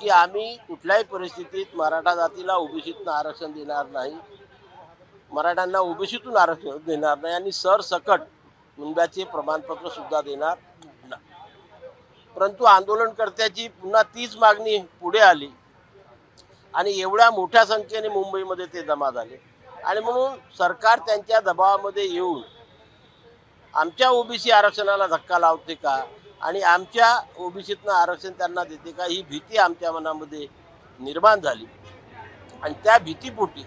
की आम्ही कुठल्याही परिस्थितीत मराठा जातीला ओबीसीतून आरक्षण देणार नाही. मराठ्यांना ओबीसीतून आरक्षण देणार नाही आणि सरसकट मुंब्याचे प्रमाणपत्र सुद्धा देणार नाही. परंतु आंदोलनकर्त्याची पुन्हा तीच मागणी पुढे आली आणि एवढ्या मोठ्या संख्येने मुंबईमध्ये ते जमा झाले. आणि म्हणून सरकार त्यांच्या दबावामध्ये येऊन आमच्या ओबीसी आरक्षणाला धक्का लावते का? आणि आमच्या ओबीसीतनं आरक्षण त्यांना देते का ही भीती आमच्या मनामध्ये निर्माण झाली. आणि त्या भीतीपोटी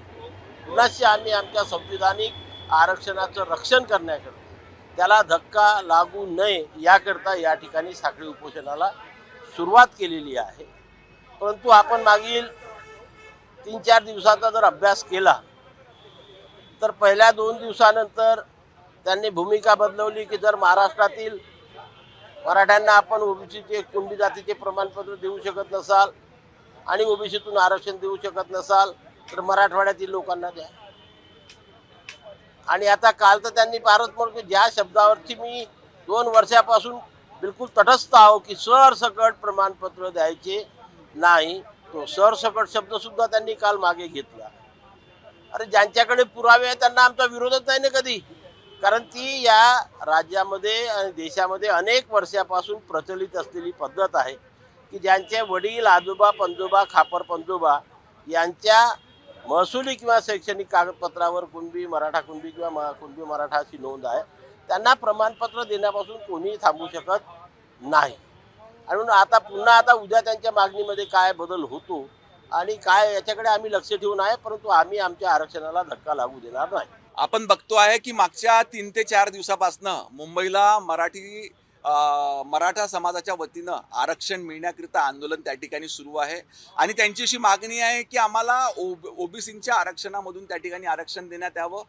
पुन्हाशी आम्ही आमच्या संविधानिक आरक्षणाचं रक्षण करण्याकरता त्याला धक्का लागू नये याकरता या ठिकाणी साखळी उपोषणाला सुरुवात केलेली आहे. परंतु आपण मागील तीन चार दिवसाचा जर अभ्यास केला तर पहिल्या दोन दिवसानंतर त्यांनी भूमिका बदलवली की जर महाराष्ट्रातील मराठ्यांना आपण ओबीसीचे कुंडी जातीचे प्रमाणपत्र देऊ शकत नसाल आणि ओबीसीतून आरक्षण देऊ शकत नसाल तर मराठवाड्यातील लोकांना द्या. आणि आता काल तर त्यांनी फारच म्हणून ज्या शब्दावरती मी दोन वर्षापासून बिलकुल तटस्थ आहो की सरसकट प्रमाणपत्र द्यायचे नाही तो सरसकट शब्दसुद्धा त्यांनी काल मागे घेतला. अरे ज्यांच्याकडे पुरावे आहेत त्यांना आमचा विरोधच नाही ना कधी? कारण ती या राज्यामध्ये आणि देशामध्ये अनेक वर्षापासून प्रचलित असलेली पद्धत आहे की ज्यांचे वडील आजोबा पंजोबा खापर पंजोबा यांच्या महसुली किंवा शैक्षणिक कागदपत्रावर कुणबी मराठा कुणबी किंवा मा कुणबी मराठा अशी नोंद आहे त्यांना प्रमाणपत्र देण्यापासून कोणीही थांबू शकत नाही. आणि म्हणून आता पुन्हा आता उद्या त्यांच्या मागणीमध्ये काय बदल होतो आणि काय याच्याकडे आम्ही लक्ष ठेवून आहे परंतु आम्ही आमच्या आरक्षणाला धक्का लागू देणार नाही. आपण बघतो आहे की मागच्या तीन ते चार दिवसापासनं मुंबईला मराठी मराठा समाजाच्या वतीनं आरक्षण मिळण्याकरिता आंदोलन त्या ठिकाणी सुरू आहे. आणि त्यांची अशी मागणी आहे की आम्हाला ओबीसीच्या आरक्षणामधून त्या ठिकाणी आरक्षण देण्यात यावं.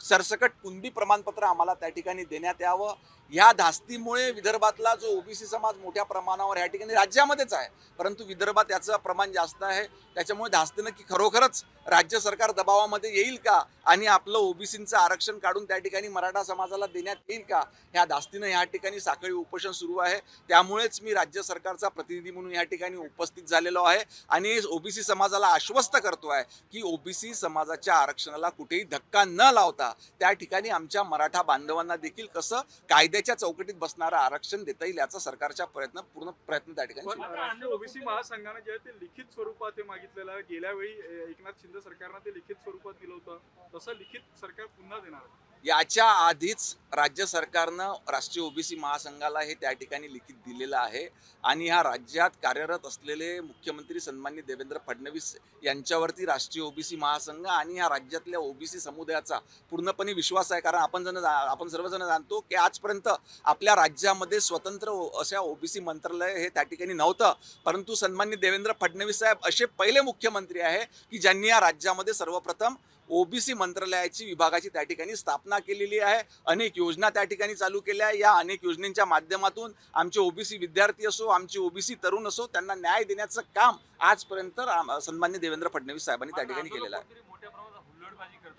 सरसकट कुणबी प्रमाणपत्र आम्हाला त्या ठिकाणी देण्यात यावं. ह्या धास्तीमुळे विदर्भातला जो ओबीसी समाज मोठ्या प्रमाणावर या ठिकाणी राज्यामध्येच आहे परंतु विदर्भात याचं प्रमाण जास्त आहे. त्याच्यामुळे धास्तीनं की खरोखरच राज्य सरकार दबावामध्ये येईल का? आणि आपलं ओबीसींचं आरक्षण काढून त्या ठिकाणी मराठा समाजाला देण्यात येईल का? ह्या धास्तीनं या ठिकाणी साखळी उपोषण सुरू आहे. त्यामुळेच मी राज्य सरकारचा प्रतिनिधी म्हणून या ठिकाणी उपस्थित झालेलो आहे आणि ओबीसी समाजाला आश्वस्त करतो आहे की ओबीसी समाजाच्या आरक्षणाला कुठेही धक्का न लावता त्या ठिकाणी आमच्या मराठा बांधवांना देखील कसं कायदे कायद्याच्या चौकटीत बसणारं आरक्षण देता येईल याचा सरकारच्या प्रयत्न पूर्ण प्रयत्न त्या ठिकाणी ओबीसी महासंघानं जे आहे ते लिखित स्वरूपात ते मागितलेलं आहे. गेल्या वेळी एकनाथ शिंदे सरकारनं ते लिखित स्वरूपात दिलं होतं. तसं लिखित सरकार पुन्हा देणार आहे. याच्या आधीच राज्य सरकारनं राष्ट्रीय ओबीसी महासंघाला हे त्या ठिकाणी लिखित दिलेलं आहे. आणि ह्या राज्यात कार्यरत असलेले मुख्यमंत्री सन्मान्य देवेंद्र फडणवीस यांच्यावरती राष्ट्रीय ओबीसी महासंघ आणि ह्या राज्यातल्या ओबीसी समुदायाचा पूर्णपणे विश्वास आहे. कारण आपण जण आपण सर्वजण जाणतो की आजपर्यंत आपल्या राज्यामध्ये स्वतंत्र अशा ओबीसी मंत्रालय हे त्या ठिकाणी नव्हतं. परंतु सन्मान्य देवेंद्र फडणवीस साहेब असे पहिले मुख्यमंत्री आहे की ज्यांनी या राज्यामध्ये सर्वप्रथम ओबीसी मंत्रालयाची विभागाची त्या ठिकाणी स्थापना केलेली आहे. अनेक योजना त्या ठिकाणी चालू केल्या आहे. या अनेक योजनेच्या माध्यमातून आमचे ओबीसी विद्यार्थी असो आमचे ओबीसी तरुण असो त्यांना न्याय देण्याचं काम आजपर्यंत सन्मान्य देवेंद्र फडणवीस साहेबांनी त्या ठिकाणी केलेलं आहे.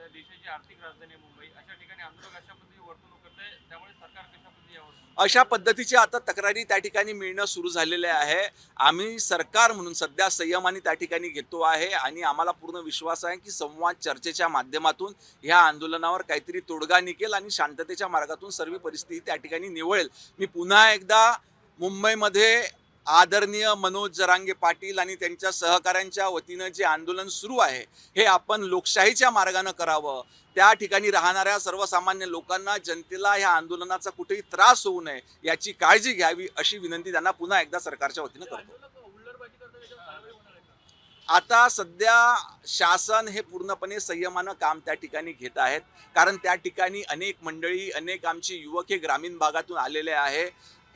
देशाची आर्थिक राजधानी मुंबई अशा ठिकाणी आंदोलक अशा वर्तणूक करत त्यामुळे सरकार कशा अशा पद्धतीच्या आता तक्रारी त्या ठिकाणी मिळणं सुरू झालेले आहे. आम्ही सरकार म्हणून सध्या संयमाने त्या ठिकाणी घेतो आहे आणि आम्हाला पूर्ण विश्वास आहे की संवाद चर्चेच्या माध्यमातून ह्या आंदोलनावर काहीतरी तोडगा निघेल आणि शांततेच्या मार्गातून सर्व परिस्थिती त्या ठिकाणी निवळेल. मी पुन्हा एकदा मुंबईमध्ये आदरणीय मनोज जरांगे पाटील आणि त्यांच्या सहकाऱ्यांच्या वतीनं जे आंदोलन सुरू आहे हे आपण लोकशाहीच्या मार्गानं करावं. त्या ठिकाणी राहणाऱ्या सर्वसामान्य लोकांना जनतेला ह्या आंदोलनाचा कुठेही त्रास होऊ नये याची काळजी घ्यावी अशी विनंती त्यांना पुन्हा एकदा सरकारच्या वतीनं करतो. आता सध्या शासन हे पूर्णपणे संयमानं काम त्या ठिकाणी घेत आहेत. कारण त्या ठिकाणी अनेक मंडळी अनेक आमचे युवक हे ग्रामीण भागातून आलेले आहे.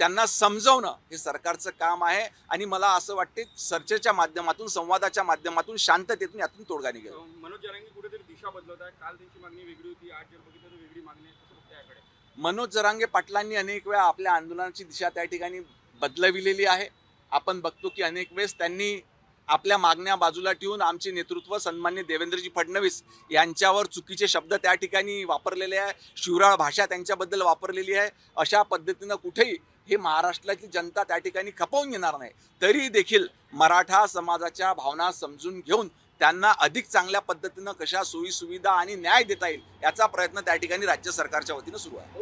त्यांना समजवणं हे सरकारचं काम आहे. आणि मला असं वाटते चर्चेच्या माध्यमातून संवादाच्या माध्यमातून शांततेतून यातून तोडगा निघेल मनोज जरांगे कुठेतरी दिशा बदलत आहे. काल त्यांची मागणी वेगळी होती. आज जर बघितलं तर वेगळी मागणी आहे. कसं बघताय याकडे. मनोज जरांगे पाटलांनी अनेक वेळा आपल्या आंदोलनाची दिशा त्या ठिकाणी बदलविलेली आहे. आपण बघतो की अनेक वेळेस त्यांनी आपल्या मागण्या बाजूला ठेवून आमचे नेतृत्व सन्मान्य देवेंद्रजी फडणवीस यांच्यावर चुकीचे शब्द त्या ठिकाणी वापरलेले आहे. शिवराळ भाषा त्यांच्याबद्दल वापरलेली आहे. अशा पद्धतीनं कुठेही हे महाराष्ट्रातली जनता त्या ठिकाणी खपवून घेणार नाही. तरी देखील मराठा समाजाच्या भावना समजून घेऊन त्यांना अधिक चांगल्या पद्धतीनं कशा सोयी सुविधा आणि न्याय देता येईल याचा प्रयत्न त्या ठिकाणी राज्य सरकारच्या वतीनं सुरू आहे?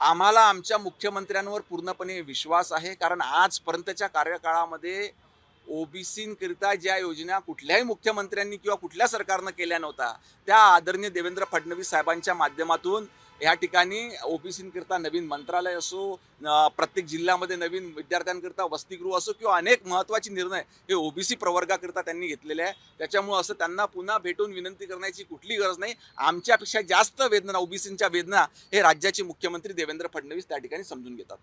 आम्हाला आमच्या मुख्यमंत्र्यांवर पूर्णपणे विश्वास आहे कारण आजपर्यंतच्या कार्यकाळामध्ये ओबीसींकरिता ज्या योजना कुठल्याही मुख्यमंत्र्यांनी किंवा कुठल्या सरकारनं केल्या नव्हत्या त्या आदरणीय देवेंद्र फडणवीस साहेबांच्या माध्यमातून या ठिकाणी ओबीसींकरिता नवीन मंत्रालय असो प्रत्येक जिल्ह्यामध्ये नवीन विद्यार्थ्यांकरिता वसतिगृह असो किंवा अनेक महत्त्वाचे निर्णय हे ओबीसी प्रवर्गाकरिता त्यांनी घेतलेले आहे. त्याच्यामुळं असं त्यांना पुन्हा भेटून विनंती करण्याची कुठली गरज नाही. आमच्यापेक्षा जास्त वेदना ओबीसींच्या वेदना हे राज्याचे मुख्यमंत्री देवेंद्र फडणवीस त्या ठिकाणी समजून घेतात.